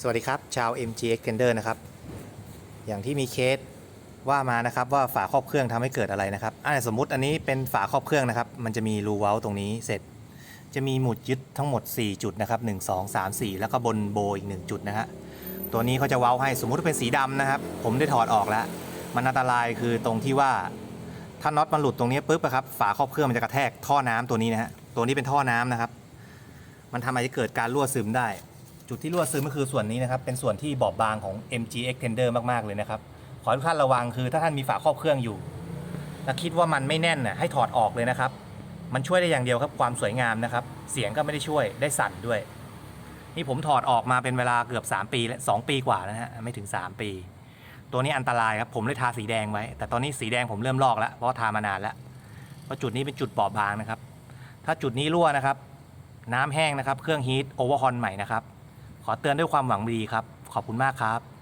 สวัสดีครับ ชาว MGX Tender นะครับ อย่างที่มีเคสว่ามานะครับว่าฝาครอบเครื่องทำให้เกิดอะไรนะครับอ่าสมมุติอันนี้เป็นฝาครอบเครื่องนะครับ มันจะมีรูเว้าตรงนี้เสร็จ จะมีหมุดยึดทั้งหมด 4 จุดนะครับ 1 2 3 4 แล้วก็บนโบอีก 1 จุดนะฮะ ตัวนี้เขาจะเว้าให้สมมุติว่าเป็นสีดำนะครับ ผมได้ถอดออกแล้ว มันอันตรายคือตรงที่ว่าถ้าน็อตมันหลุดตรงนี้ปุ๊บอะครับ ฝาครอบเครื่องมันจะกระแทกท่อน้ำตัวนี้นะฮะ ตัวนี้เป็นท่อน้ำนะครับ มันทำให้เกิดการรั่วซึมได้ จุดที่รั่วซึมก็คือส่วนนี้นะครับ เป็นส่วนที่บอบบางของ MG Extender มากๆเลยนะครับ ขอให้ทุกท่านระวังคือถ้าท่านมีฝาครอบเครื่องอยู่แล้วคิดว่ามันไม่แน่นน่ะให้ถอดออกเลยนะครับ มันช่วยได้อย่างเดียวครับความสวยงามนะครับ เสียงก็ไม่ได้ช่วยได้สั่นด้วย นี่ผมถอดออกมาเป็นเวลาเกือบ 3 ปีแล้ว2ปีกว่าแล้วนะฮะไม่ถึง 3 ปี ตัวนี้อันตรายครับผมเลยทาสีแดงไว้ แต่ตอนนี้สีแดงผมเริ่มลอกแล้วเพราะทามานานแล้วเพราะจุดนี้เป็นจุดบอบบางนะครับ ถ้าจุดนี้รั่วนะครับ น้ำแห้งนะครับ เครื่องฮีทโอเวอร์ฮอนใหม่นะครับ ขอเตือนด้วยความหวังดีครับ ขอบคุณมากครับ